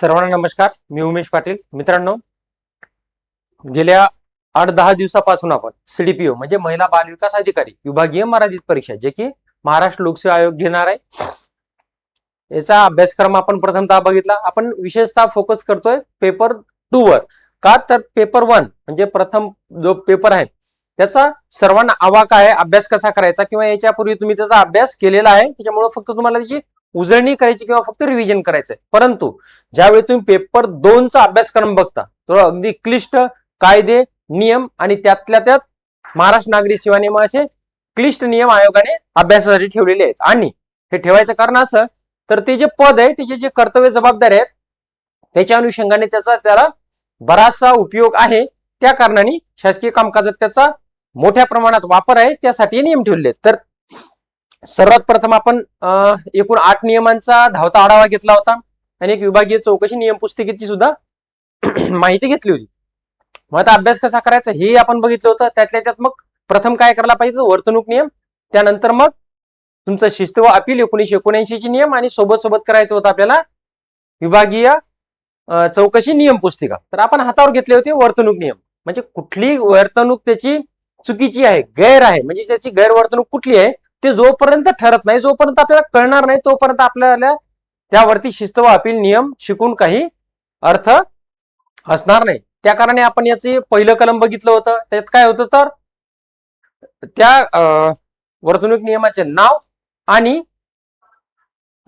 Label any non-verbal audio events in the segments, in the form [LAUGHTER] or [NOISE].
सर्वांना नमस्कार. मी उमेश पाटील. मित्रांनो गेल्या आठ दहा दिवसापासून आपण सीडीपीओ म्हणजे महिला बालविकास अधिकारी विभागीय मराठीत परीक्षा जे की महाराष्ट्र लोकसेवा आयोग घेणार आहे. याचा अभ्यासक्रम आपण प्रथमतः बघितला. आपण विशेषतः फोकस करतोय पेपर टू वर. का तर पेपर वन म्हणजे प्रथम जो पेपर आहे त्याचा सर्वांना आवाका आहे अभ्यास कसा करायचा किंवा याच्यापूर्वी तुम्ही त्याचा अभ्यास केलेला आहे त्याच्यामुळे फक्त तुम्हाला त्याची उजळणी करायची किंवा फक्त रिव्हिजन करायचंय. परंतु ज्यावेळी तुम्ही पेपर दोनचा अभ्यासक्रम बघता तो अगदी क्लिष्ट कायदे नियम आणि त्यातल्या त्यात महाराष्ट्र नागरी सेवा नियम असे क्लिष्ट नियम आयोगाने अभ्यासासाठी ठेवलेले आहेत. आणि हे ठेवायचं कारण असं तर ते जे पद आहे त्याचे जे कर्तव्य जबाबदारी आहेत त्याच्या अनुषंगाने त्याचा त्याला बराचसा उपयोग आहे. त्या कारणाने शासकीय कामकाजात त्याचा मोठ्या प्रमाणात वापर आहे त्यासाठी नियम ठेवले आहेत. तर सर्वात प्रथम आपण एकूण आठ नियमांचा धावता आढावा घेतला होता. आणि एक विभागीय चौकशी नियम पुस्तिकेची सुद्धा [CLEARS THROAT] माहिती घेतली होती. मग आता अभ्यास कसा करायचा हे आपण बघितलं होतं. त्यातल्या त्यात मग प्रथम काय करायला पाहिजे? वर्तणूक नियम. त्यानंतर मग तुमचं शिस्त व अपील एकोणीशे एकोणऐंशी ची नियम आणि सोबत सोबत करायचं होतं आपल्याला विभागीय चौकशी नियम पुस्तिका तर आपण हातावर घेतले होते वर्तणूक नियम. म्हणजे कुठली वर्तणूक त्याची चुकीची आहे गैर आहे. म्हणजे त्याची गैरवर्तणूक कुठली आहे? ते जोपर्यंत ठरत नाही जोपर्यंत आपल्याला कळणार नाही तोपर्यंत आपल्याला त्यावरती शिस्त व अपील नियम शिकून काही अर्थ असणार नाही. त्या कारणे आपण याचे पहिलं कलम बघितलं होतं. त्यात काय होतं तर त्या अं, वर्तणूक नियमाचे नाव आणि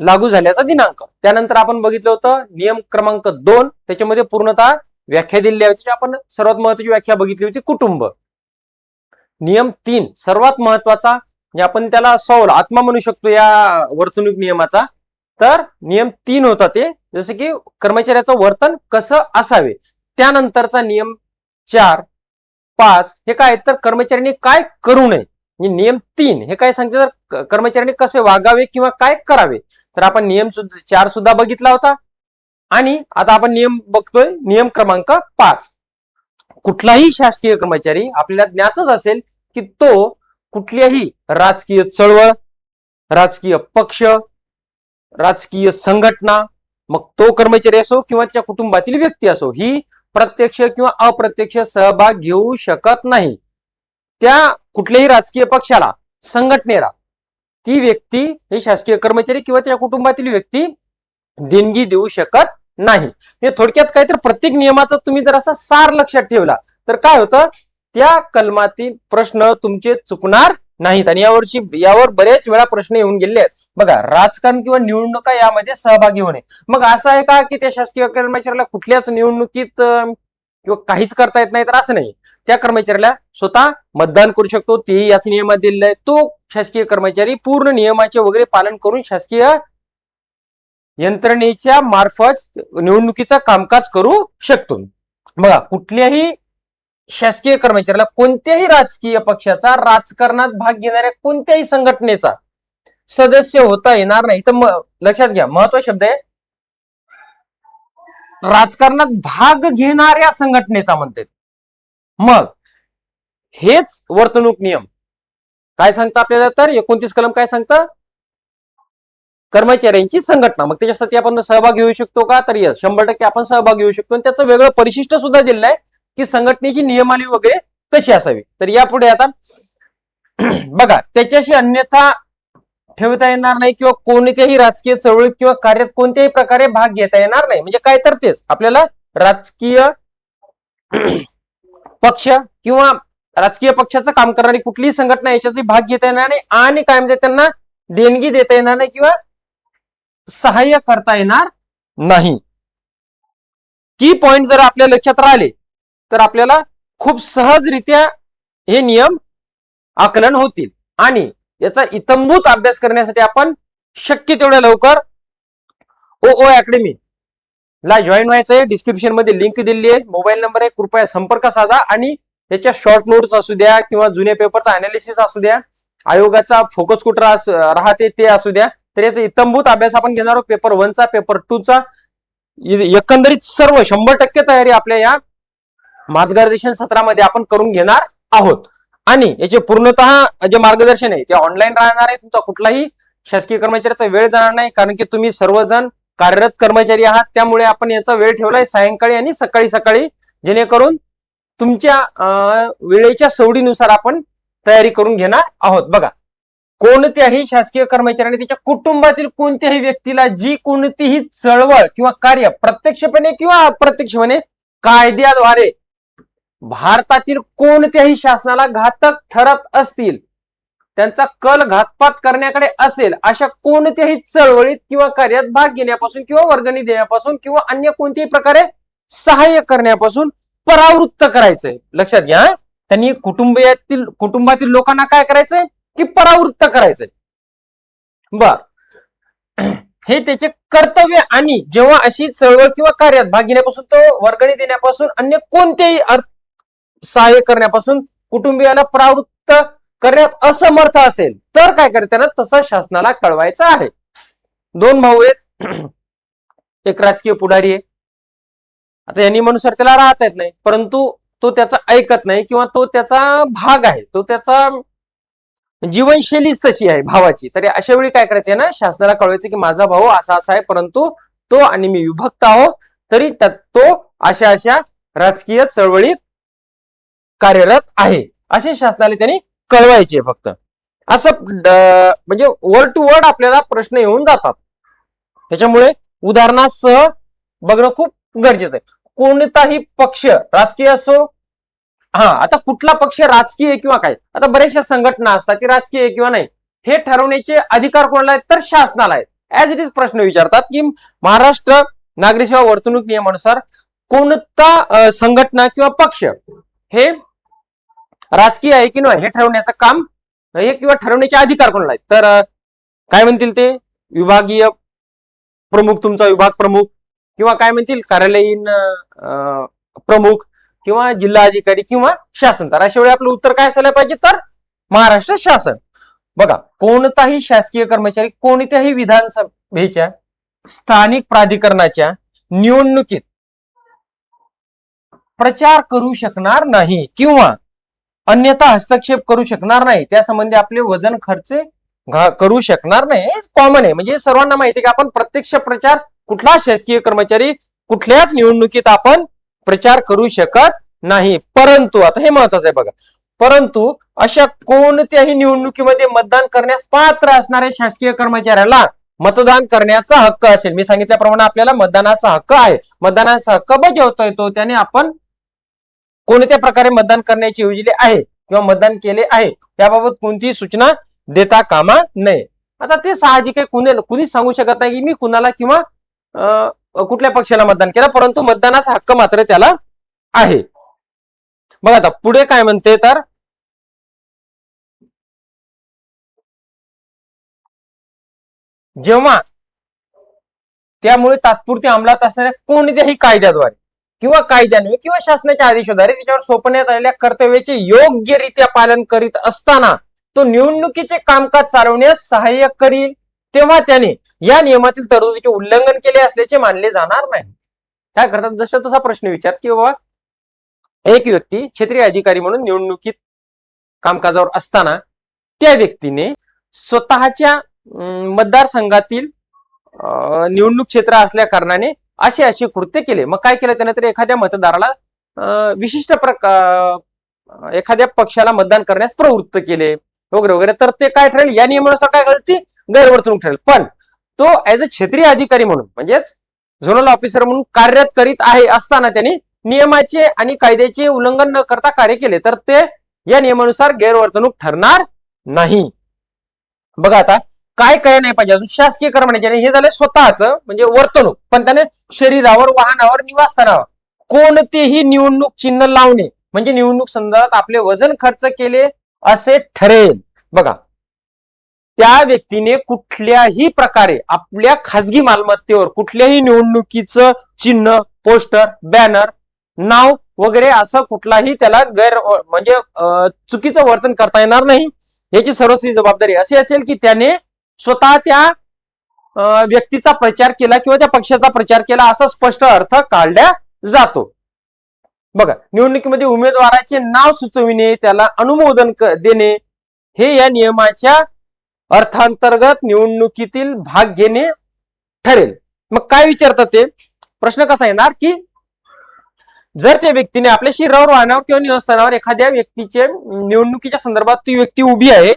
लागू झाल्याचा दिनांक. त्यानंतर आपण बघितलं होतं नियम क्रमांक दोन त्याच्यामध्ये पूर्णतः व्याख्या दिलेल्या होती आपण सर्वात महत्वाची व्याख्या बघितली होती कुटुंब. नियम तीन सर्वात महत्त्वाचा म्हणजे आपण त्याला सौल आत्मा म्हणू शकतो या वर्तणूक नियमाचा. तर नियम तीन होता ते जसं की कर्मचाऱ्याचं वर्तन कसं असावे. त्यानंतरचा नियम चार पाच हे काय तर कर्मचाऱ्यांनी काय करू नये. म्हणजे नियम तीन हे काय सांगते? तर कर्मचाऱ्यांनी कसे वागावे किंवा काय करावे? तर आपण नियम सुद्धा चार सुद्धा बघितला होता. आणि आता आपण नियम बघतोय नियम क्रमांक पाच. कुठलाही शासकीय कर्मचारी आपल्याला ज्ञातच असेल की तो कुठल्याही राजकीय चळवळ राजकीय पक्ष राजकीय संघटना मग तो कर्मचारी असो किंवा त्याच्या कुटुंबातील व्यक्ती असो ही प्रत्यक्ष किंवा अप्रत्यक्ष सहभाग घेऊ शकत नाही. त्या कुठल्याही राजकीय पक्षाला संघटनेला ती व्यक्ती हे शासकीय कर्मचारी किंवा त्या कुटुंबातील व्यक्ती देणगी देऊ शकत नाही. हे थोडक्यात काय तर प्रत्येक नियमाचा तुम्ही जर असा सार लक्षात ठेवला तर काय होतं? त्या कलमातील प्रश्न तुमचे चुकणार नाहीत. आणि यावर्षी यावर बरेच वेळा प्रश्न येऊन गेले आहेत. बघा राजकारण किंवा निवडणुका यामध्ये सहभागी होणे. मग असं आहे का की त्या शासकीय कर्मचाऱ्याला कुठल्याच निवडणुकीत किंवा काहीच करता येत नाही? तर असं नाही. त्या कर्मचाऱ्याला स्वतः मतदान करू शकतो. तेही याच नियमात दिलेलं आहे. तो शासकीय कर्मचारी पूर्ण नियमाचे वगैरे पालन करून शासकीय यंत्रणेच्या मार्फत निवडणुकीचा कामकाज करू शकतो. बघा कुठल्याही शासकीय कर्मचाऱ्याला कोणत्याही राजकीय पक्षाचा राजकारणात भाग घेणाऱ्या कोणत्याही संघटनेचा सदस्य होता येणार नाही. तर लक्षात घ्या महत्त्व शब्द आहे राजकारणात भाग घेणाऱ्या संघटनेचा म्हणते मग हेच वर्तणूक नियम. काय सांगतं आपल्याला तर? एकोणतीस कलम काय सांगतं? कर्मचाऱ्यांची संघटना. मग त्याच्यासाठी आपण सहभाग घेऊ शकतो का? तर यस शंभर टक्के आपण सहभाग घेऊ शकतो. आणि त्याचं वेगळं परिशिष्ट सुद्धा दिलेलं आहे. की संघटनेची नियमावली वगैरे कशी असावी? तर यापुढे आता [CLEARS THROAT] बघा त्याच्याशी अन्यथा ठेवता येणार नाही किंवा कोणत्याही राजकीय चळवळीत किंवा कार्यात कोणत्याही प्रकारे भाग घेता येणार नाही. म्हणजे काय तर तेच. आपल्याला राजकीय [CLEARS THROAT] पक्ष किंवा राजकीय पक्षाचं काम करणारी कुठलीही संघटना याच्यातही भाग घेता येणार नाही आणि काय म्हणजे त्यांना देणगी देता येणार नाही किंवा सहाय्य करता येणार नाही. की पॉइंट जर आपल्या लक्षात राहिले तर आपल्याला खूप सहजरित्या हे नियम आकलन होतील. आणि याचा इतंभूत अभ्यास करण्यासाठी आपण शक्य तेवढ्या लवकर ओ ओ अकॅडमी ला जॉईन व्हायचं आहे. डिस्क्रिप्शनमध्ये लिंक दिली आहे. मोबाईल नंबर आहे. कृपया संपर्क साधा आणि याच्या शॉर्ट नोट्स असू द्या किंवा जुन्या पेपरचा अनालिसिस असू द्या. आयोगाचा फोकस कुठं राहते ते असू द्या. तर याचा इतंभूत अभ्यास आपण घेणार आहोत. पेपर वनचा पेपर टूचा एकंदरीत सर्व शंभर टक्के तयारी आपल्या या मार्गदर्शन सत्रामध्ये आपण करून घेणार आहोत. आणि याचे पूर्णतः जे मार्गदर्शन आहे ते ऑनलाईन राहणार आहे. तुमचा कुठलाही शासकीय कर्मचाऱ्याचा वेळ जाणार नाही. कारण की तुम्ही सर्वजण कार्यरत कर्मचारी आहात. त्यामुळे आपण याचा वेळ ठेवलाय सायंकाळी आणि सकाळी सकाळी. जेणेकरून तुमच्या वेळेच्या सवडीनुसार आपण तयारी करून घेणार आहोत. बघा कोणत्याही शासकीय कर्मचाऱ्याने त्याच्या कुटुंबातील कोणत्याही व्यक्तीला जी कोणतीही चळवळ किंवा कार्य प्रत्यक्षपणे किंवा अप्रत्यक्षपणे कायद्याद्वारे भारतातील कोणत्याही शासनाला घातक ठरत असतील त्यांचा कल घातपात करण्याकडे असेल अशा कोणत्याही चळवळीत किंवा कार्यात भाग घेण्यापासून किंवा वर्गणी देण्यापासून किंवा अन्य कोणत्याही प्रकारे सहाय्य करण्यापासून परावृत्त करायचंय. लक्षात घ्या त्यांनी कुटुंबियातील कुटुंबातील लोकांना काय करायचंय? की परावृत्त करायचंय. बर. हे त्याचे कर्तव्य आणि जेव्हा अशी चळवळ किंवा कार्यात भाग घेण्यापासून तो वर्गणी देण्यापासून अन्य कोणतेही अर्थ सहाय्य करण्यापासून कुटुंबियाला प्रवृत्त करण्यात असमर्थ असेल तर काय करते ना तसं शासनाला कळवायचं आहे. दोन भाऊ आहेत. [CLEARS THROAT] एक राजकीय पुढारी आहे. आता यांनी मनुसार त्याला राहता येत नाही परंतु तो त्याचा ऐकत नाही किंवा तो त्याचा भाग आहे. तो त्याचा जीवनशैलीच तशी आहे भावाची. तरी अशा वेळी काय करायचंय ना शासनाला कळवायचं की माझा भाऊ असा असा आहे परंतु तो आणि मी विभक्त आहो तरी त्यात तो अशा अशा राजकीय चळवळीत कार्यरत आहे. असे शासनाला त्यांनी कळवायचे फक्त. असं म्हणजे वर्ड टू वर्ड आपल्याला प्रश्न येऊन जातात. त्याच्यामुळे उदाहरणासह बघणं खूप गरजेचं आहे. कोणताही पक्ष राजकीय असो हा आता कुठला पक्ष राजकीय आहे किंवा काय? आता बऱ्याचशा संघटना असतात की राजकीय आहे किंवा नाही. हे ठरवण्याचे अधिकार कोणाला आहेत? तर शासनाला आहेत. ऍज इट इज प्रश्न विचारतात की महाराष्ट्र नागरी सेवा वर्तणूक नियमानुसार कोणता संघटना किंवा पक्ष हे राजकीय आहे की नाही हे ठरवण्याचं काम हे किंवा ठरवण्याचे अधिकार कोणाला आहेत? तर काय म्हणतील ते? विभागीय प्रमुख तुमचा विभाग प्रमुख किंवा काय म्हणतील? कार्यालयीन प्रमुख किंवा जिल्हा अधिकारी किंवा शासन. तर अशा वेळी आपलं उत्तर काय असायला पाहिजे? तर महाराष्ट्र शासन. बघा कोणताही शासकीय कर्मचारी कोणत्याही विधानसभेच्या स्थानिक प्राधिकरणाच्या निवडणुकीत प्रचार करू शकणार नाही किंवा अन्यथा हस्तक्षेप करू शकणार नाही. त्यासंबंधी आपले वजन खर्च करू शकणार नाही. कॉमन आहे. म्हणजे सर्वांना माहिती आहे की आपण प्रत्यक्ष प्रचार कुठला शासकीय कर्मचारी कुठल्याच निवडणुकीत आपण प्रचार करू शकत नाही. परंतु आता हे महत्वाचं आहे बघा. परंतु अशा कोणत्याही निवडणुकीमध्ये मतदान करण्यास पात्र असणाऱ्या शासकीय कर्मचाऱ्याला मतदान करण्याचा हक्क असेल. मी सांगितल्याप्रमाणे आपल्याला मतदानाचा हक्क आहे. मतदानाचा हक्क बजावता येतो. त्याने आपण कोणत्या प्रकारे मतदान करण्याची योजले आहे किंवा मतदान केले आहे त्याबाबत कोणतीही सूचना देता कामा नये. आता ते साहजिक आहे कुणी कुणीच सांगू शकत नाही की मी कुणाला किंवा कुठल्या पक्षाला मतदान केलं परंतु मतदानाचा हक्क मात्र त्याला आहे. बघा आता पुढे काय म्हणते तर जेव्हा त्यामुळे तात्पुरती अंमलात असणाऱ्या कोणत्याही कायद्याद्वारे किंवा कायद्याने किंवा शासनाच्या आदेशाद्वारे त्याच्यावर सोपवण्यात आलेल्या कर्तव्याचे योग्यरित्या पालन करीत असताना तो निवडणुकीचे कामकाज चालवण्यास सहाय्य करील तेव्हा त्याने या नियमातील तरतुदीचे उल्लंघन केले असल्याचे मानले जाणार नाही. काय करतात? जसा तसा प्रश्न विचार की बाबा एक व्यक्ती क्षेत्रीय अधिकारी म्हणून निवडणुकीत कामकाजावर असताना त्या व्यक्तीने स्वतःच्या मतदारसंघातील अं, निवडणूक क्षेत्र असल्या कारणाने असे असे कृत्य केले. मग काय केलं त्याने तर एखाद्या मतदाराला विशिष्ट प्रकार एखाद्या पक्षाला मतदान करण्यास प्रवृत्त केले. वगैरे वगैरे. तर ते काय ठरेल? या नियमानुसार काय करेल ती गैरवर्तणूक ठरेल. पण तो ऍज अ क्षेत्रीय अधिकारी म्हणून म्हणजेच झोनल ऑफिसर म्हणून कार्यरत करीत आहे असताना त्यांनी नियमाचे आणि कायद्याचे उल्लंघन न करता कार्य केले. तर ते या नियमानुसार गैरवर्तणूक ठरणार नाही. बघा आता काय काय नाही पाहिजे? अजून शासकीय कर्मचारी हे झालं स्वतःच म्हणजे वर्तणूक. पण त्याने शरीरावर वाहनावर निवासस्थानावर कोणतेही निवडणूक चिन्ह लावणे म्हणजे निवडणूक संदर्भात आपले वजन खर्च केले असे ठरेल. बघा. त्या व्यक्तीने कुठल्याही प्रकारे आपल्या खासगी मालमत्तेवर कुठल्याही निवडणुकीचं चिन्ह पोस्टर बॅनर नाव वगैरे असं कुठलाही त्याला गैर म्हणजे अं, चुकीचं वर्तन करता येणार नाही. याची सर्वस्वी जबाबदारी अशी असेल की त्याने स्वतः त्या व्यक्तीचा प्रचार केला किंवा त्या पक्षाचा प्रचार केला असा स्पष्ट अर्थ काढला जातो. बघा निवडणुकीमध्ये उमेदवाराचे नाव सुचविणे त्याला अनुमोदन देणे हे या नियमाच्या अर्थांतर्गत निवडणुकीतील भाग घेणे ठरेल. मग काय विचारतात ते? प्रश्न कसा येणार की जर त्या व्यक्तीने आपल्या शिरावर वाहनावर किंवा निवासस्थानावर एखाद्या व्यक्तीचे निवडणुकीच्या संदर्भात ती व्यक्ती उभी आहे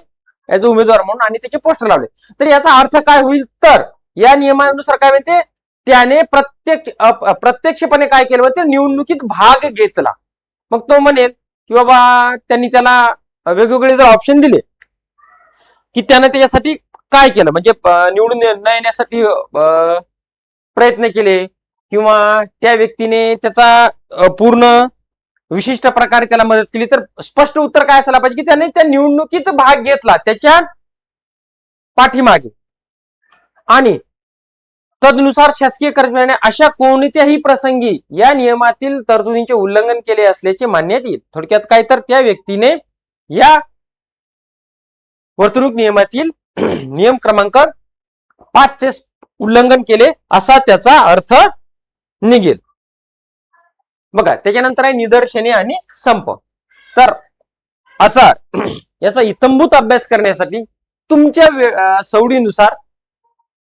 याचे उमेदवार म्हणून आणि त्याचे पोस्टर लावले. तर याचा अर्थ काय होईल? तर या नियमानुसार काय म्हणते? त्याने प्रत्यक्ष प्रत्यक्षपणे काय केलं? ते निवडणुकीत भाग घेतला. मग तो म्हणेल की बाबा त्यांनी त्याला वेगवेगळे जर ऑप्शन दिले की त्यानं त्याच्यासाठी काय केलं? म्हणजे निवडून न येण्यासाठी प्रयत्न केले किंवा त्या व्यक्तीने त्याचा पूर्ण विशिष्ट प्रकारे त्याला मदत केली तर स्पष्ट उत्तर काय असायला पाहिजे की त्याने त्या निवडणुकीत भाग घेतला त्याच्या पाठीमागे. आणि तदनुसार शासकीय कर्मचाऱ्याने अशा कोणत्याही प्रसंगी या नियमातील तरतुदींचे उल्लंघन केले असल्याचे मानण्यात येईल. थोडक्यात काय तर त्या व्यक्तीने या वर्तणूक नियमातील [CLEARS THROAT] नियम क्रमांक पाचचे उल्लंघन केले असा त्याचा अर्थ निघेल. बघा त्याच्यानंतर आहे निदर्शने आणि संप. तर असा [CLEARS THROAT] याचा इतंभूत अभ्यास करण्यासाठी तुमच्या सवडीनुसार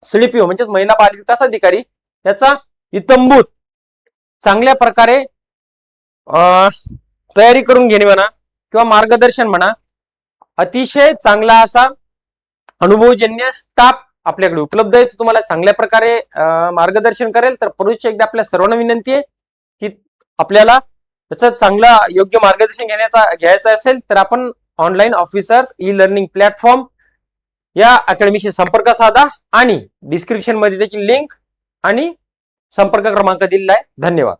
सीडीपीओ म्हणजेच महिला बाल विकास अधिकारी याचा इतंभूत चांगल्या प्रकारे अं, तयारी करून घेणे म्हणा किंवा मार्गदर्शन म्हणा अतिशय चांगला असा अनुभवजन्य स्टाफ आपल्याकडे उपलब्ध आहे. तो तुम्हाला चांगल्या प्रकारे मार्गदर्शन करेल. तर पुरुष एकदा आपल्या सर्वांना विनंती आहे की आपल्याला त्याचं चांगलं योग्य मार्गदर्शन घेण्याचा घ्यायचं असेल तर आपण online officers e learning platform या अकॅडमीशी संपर्क साधा आणि डिस्क्रिप्शनमध्ये त्याची लिंक आणि संपर्क क्रमांक दिलेला आहे. धन्यवाद.